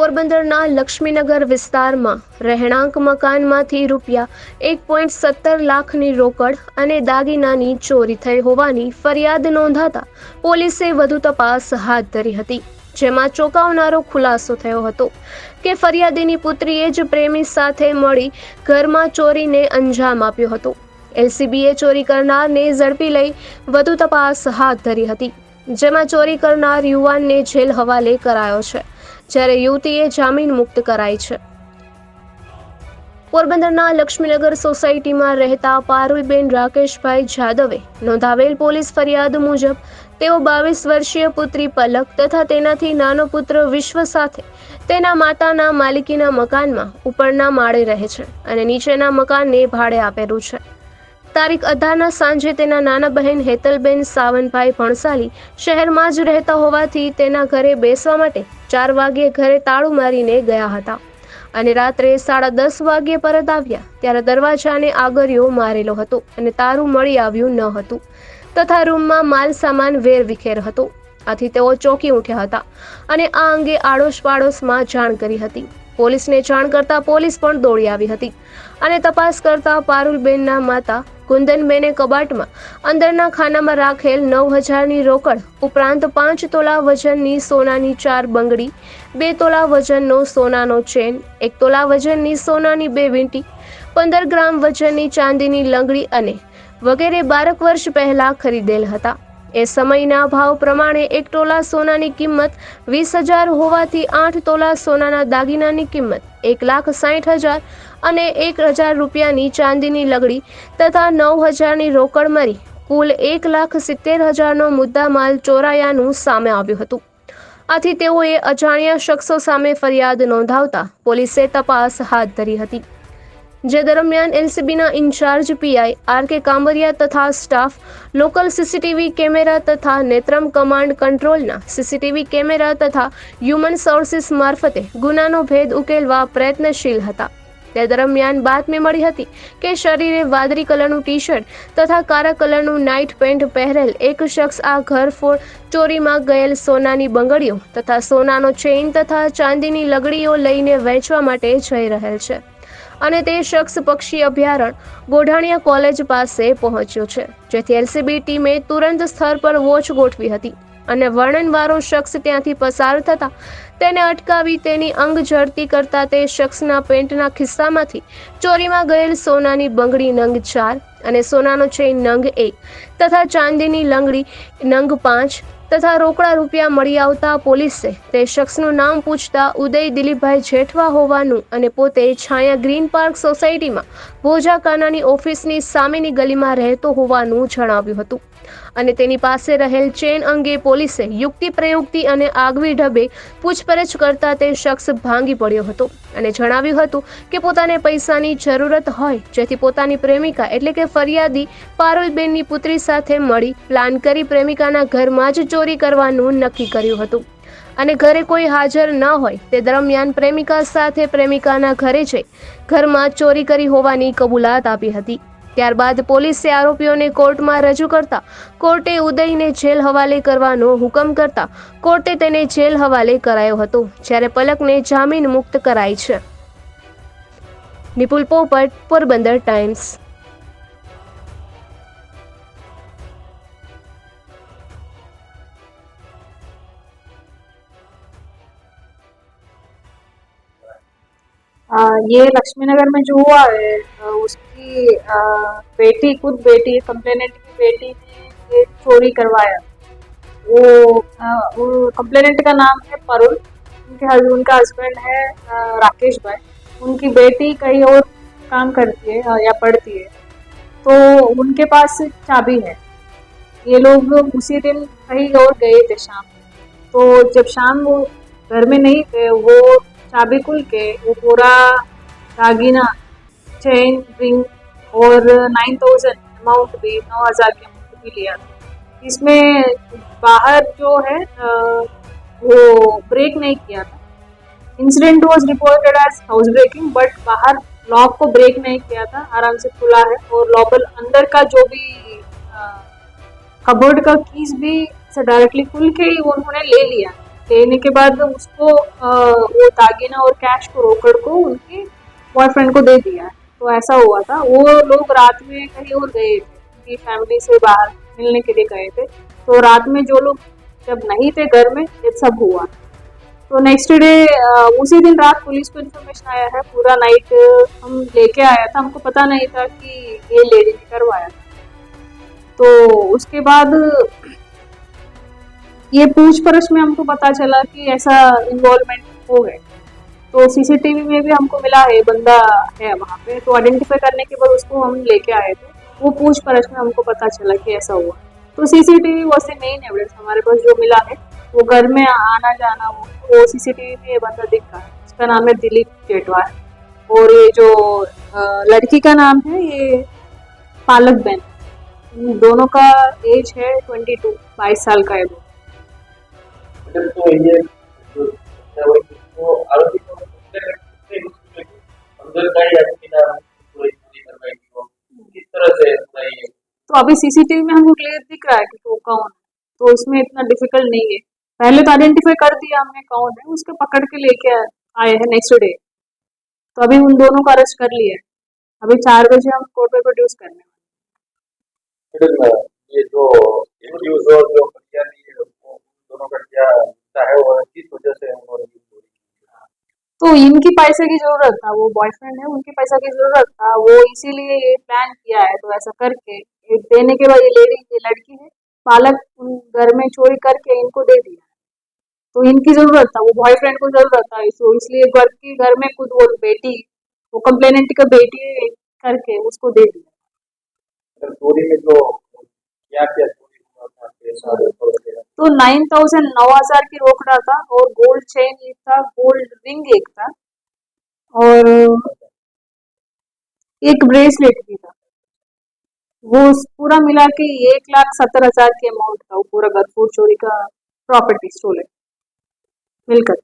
પોરબંદરના લક્ષ્મીનગર વિસ્તારમાં રહેણાંક મકાનમાંથી રૂપિયા એક પોઈન્ટ સત્તર લાખની રોકડ અને દાગીનાની ચોરી થઈ હોવાની ફરિયાદ નોંધાતા પોલીસે વધુ તપાસ હાથ ધરી હતી, જેમાં ચોંકાવનારો ખુલાસો થયો હતો કે ફરિયાદીની પુત્રીએ જ પ્રેમી સાથે મળી ઘરમાં ચોરીને અંજામ આપ્યો હતો. એલસીબીએ ચોરી કરનારને ઝડપી લઈ વધુ તપાસ હાથ ધરી હતી, જેમાં ચોરી કરનાર યુવાનને જેલ હવાલે કરાયો છે. જ્યારે યુવતીએ જામીન મુક્ત કરાઈ છે. પોરબંદરના લક્ષ્મીનગર સોસાયટીમાં રહેતા પારુલબેન રાકેશભાઈ જાદવે નોંધાવેલ પોલીસ ફરિયાદ મુજબ તેઓ બાવીસ વર્ષીય પુત્રી પલક તથા તેનાથી નાનો પુત્ર વિશ્વ સાથે તેના માતાના માલિકીના મકાનમાં ઉપરના માળે રહે છે અને નીચેના મકાનને ભાડે આપેલું છે. તારીખ અઢારના સાંજે તેના નાના બહેન હેતલબેન સાવનભાઈ ભણસાલી શહેરમાં જ રહેતા હોવાથી તેના ઘરે બેસવા માટે ચાર વાગ્યે ઘરે તાળું મારીને ગયા હતા. અને રાત્રે સાડા દસ વાગ્યે પરત આવ્યા, ત્યારે દરવાજાને આગળિયો મારેલો હતો અને તારું મળી આવ્યું ન હતું. તથા રૂમમાં માલ સામાન વેરવિખેર હતો. આથી તેઓ ચોંકી ઉઠ્યા હતા અને આ અંગે આડોશ પાડોશમાં જાણ કરી હતી. પોલીસને જાણ કરતા પોલીસ પણ દોડી આવી હતી અને તપાસ કરતા પારુલબેનના માતા કુંદનબેને કબાટમાં અંદરના ખાનામાં રાખેલ નવ હજારની રોકડ ઉપરાંત પાંચ તોલા વજનની સોનાની ચાર બંગડી, બે તોલા વજનનો સોનાનો ચેન, એક તોલા વજનની સોનાની બે વીંટી, પંદર ગ્રામ વજનની ચાંદીની લંગડી અને વગેરે બારક વર્ષ પહેલા ખરીદેલ હતા. એ સમયના ભાવ પ્રમાણે એક તોલા સોનાની કિંમત વીસ હજાર હોવાથી આઠ તોલા સોનાના દાગીનાની કિંમત એક લાખ સાઠ હજાર અને એક હજાર રૂપિયાની ચાંદીની લગડી તથા નવ હજારની રોકડ મળી કુલ એક લાખ સિત્તેર હજારનો મુદ્દામાલ ચોરાયાનું સામે આવ્યું હતું. આથી તેઓએ અજાણ્યા શખ્સો સામે ફરિયાદ નોંધાવતા પોલીસે તપાસ હાથ ધરી હતી. જે દરમિયાન એલસીબીના in charge PI R K Kambariya તથા સ્ટાફ, લોકલ સીસીટીવી કેમેરા તથા નેત્રમ કમાન્ડ કંટ્રોલના સીસીટીવી કેમેરા તથા હ્યુમન સોર્સિસ મારફતે ગુનાનો ભેદ ઉકેલવા પ્રયત્નશીલ હતા. તે દરમિયાન બાતમી મળી હતી કે શરીરે વાદળી કલરનું ટી શર્ટ તથા કાળા કલરનું નાઇટ પેન્ટ પહેરેલ એક શખ્સ આ ઘરફોડ ચોરીમાં ગયેલ સોનાની બંગડીઓ તથા સોનાનો ચેઇન તથા ચાંદીની લગડીઓ લઈને વેચવા માટે જઈ રહેલ છે. અને તે શખ્સ પક્ષી અભયારણ્ય ગોઢાણિયા કોલેજ પાસે પહોંચ્યો છે, જેથી એલસીબી ટીમે તુરંત સ્થળ પર વોચ ગોઠવી હતી અને વર્ણનવાળો શખ્સ ત્યાંથી પસાર થતા તેને અટકાવી તેની અંગ ઝડતી કરતા તે શખ્સના પેન્ટના ખિસ્સામાંથી ચોરીમાં ગયેલ સોનાની બંગડી નંગ ચાર અને સોનાનો ચેઇન નંગ એક તથા ચાંદીની લંગડી નંગ પાંચ તથા રોકડા રૂપિયા મળી આવતા પોલીસે તે શખ્સનું નામ પૂછતા ઉદય દિલીપભાઈ જેઠવા હોવાનું અને પોતે છાયા ગ્રીન પાર્ક સોસાયટીમાં ભોજા કાનાની ઓફિસની સામેની ગલીમાં રહેતો હોવાનું જણાવ્યું હતું. અને તેની પાસે રહેલ ચેન અંગે પોલીસે યુક્તિ પ્રયુક્તિ અને આગવી ઢબે પૂછપરછ કરતા તે શખ્સ ભાંગી પડ્યો હતો. અને જણાવ્યું હતું કે પોતાને પૈસાની જરૂરત હોય, જેથી પોતાની પ્રેમિકા એટલે કે ફરિયાદી પારુલબેનની પુત્રી સાથે મળી પ્લાન કરી પ્રેમિકાના ઘરમાં જ ચોરી કરવાનું નક્કી કર્યું હતું. અને ઘરે કોઈ હાજર ન હોય, તે દરમિયાન પ્રેમિકા સાથે પ્રેમિકાના ઘરે જઈ ઘરમાં ચોરી કરી હોવાની કબૂલાત આપી હતી. ત્યારબાદ પોલીસે આરોપીઓને કોર્ટમાં રજૂ કરતા કોર્ટે ઉદયને જેલ હવાલે કરવાનો હુકમ કરતા કોર્ટે તેને જેલ હવાલે કરાયો હતો જ્યારે પલકને જામીન મુક્ત કરાઈ છે નિપુલ પોપટ પોરબંદર ટાઈમ્સ आ, ये लक्ष्मी नगर में जो हुआ है बेटी खुद बेटी कंप्लेनेंट की बेटी ने चोरी करवाया। वो कंप्लेनेंट का नाम है परुल। उनके उनका हस्बैंड है आ, राकेश भाई। उनकी बेटी कहीं और काम करती है या पढ़ती है। तो उनके पास चाबी है। ये लोग उसी दिन कहीं और गए थे शाम तो जब शाम वो घर में नहीं थे वो चाबी खुल के वो पूरा दागीना चेन रिंग और नाइन थाउज़ेंड अमाउंट भी नौ हज़ार के अमाउंट भी लिया था। इसमें बाहर जो है वो ब्रेक नहीं किया था। Incident was reported as house breaking but बाहर लॉक को ब्रेक नहीं किया था आराम से खुला है। और लॉबल अंदर का जो भी कबोर्ड का कीज भी डायरेक्टली खुल के ही उन्होंने ले लिया। लेने के बाद उसको अ, वो दागीना और कैश को रोकड़ को उनके बॉयफ्रेंड को दे दिया है। तो ऐसा हुआ था। वो लोग रात में कहीं और गए थे फैमिली से बाहर मिलने के लिए गए थे। तो रात में जो लोग जब नहीं थे घर में, ये सब हुआ। तो नेक्स्ट डे उसी दिन रात पुलिस को इन्फॉर्मेशन आया है, पूरा नाइट हम लेके आया था। हमको पता नहीं था कि ये लेडी ने करवाया तो उसके बाद, ये पूछपरछ में हमको पता चला कि ऐसा इन्वॉल्वमेंट हो गए तो सीसीटीवी में भी हमको मिला है, बंदा है वहाँ पे। तो आइडेंटिफाई करने के बाद उसको हम लेके आए थे। वो पूछपरछ में हमको पता चला कि ऐसा हुआ। तो सीसीटीवी वो से मेन एविडेंस हमारे पास जो मिला है। वो घर में आना जाना वो वो सीसीटीवी में ये बंदा दिख रहा है। उसका नाम है दिलीप जेठवार और ये जो लड़की का नाम है, ये पालक बहन। दोनों का एज है ट्वेंटी टू बाईस साल का है वो। तो ये तो आरोपी को अंदर का ही आरोपी ना पूरी पूरी कार्रवाई की हो किस तरह से अपना ये तो अभी सीसीटीवी में हमको क्लियर दिख रहा है कि वो कौन है तो इसमें इतना डिफिकल्ट नहीं है पहले तो आइडेंटिफाई कर दिया हमने कौन है उसके पकड़ के लेके आए हैं नेक्स्ट डे तो अभी उन दोनों को अरेस्ट कर लिया है अभी चार बजे हम कोर्ट में प्रोड्यूस करने वाले हैं। मैडम ये जो एक्यूज और जो इनकी पैसे की ज़रूरत था, वो बॉयफ्रेंड है, उनकी पैसा की ज़रूरत था, वो इसीलिए ये प्लान किया है तो ऐसा करके देने के बाद ये लेडी ये लड़की है उन घर में चोरी करके इनको दे दिया। तो इनकी ज़रूरत था, वो बॉयफ्रेंड को ज़रूरत था तो इसलिए घर की, घर में खुद वो बेटी, वो कंप्लेनेंट का बेटी करके उसको दे दिया। चोरी में जो क्या क्या तो नाइन थाउजेंड नौ हजार की रोकड़ा था और गोल्ड चेन एक था गोल्ड रिंग एक था और एक ब्रेसलेट भी था वो पूरा मिला के एक लाख सत्तर हजार की अमाउंट था वो पूरा घर फूड चोरी का प्रॉपर्टी स्टोले मिलकर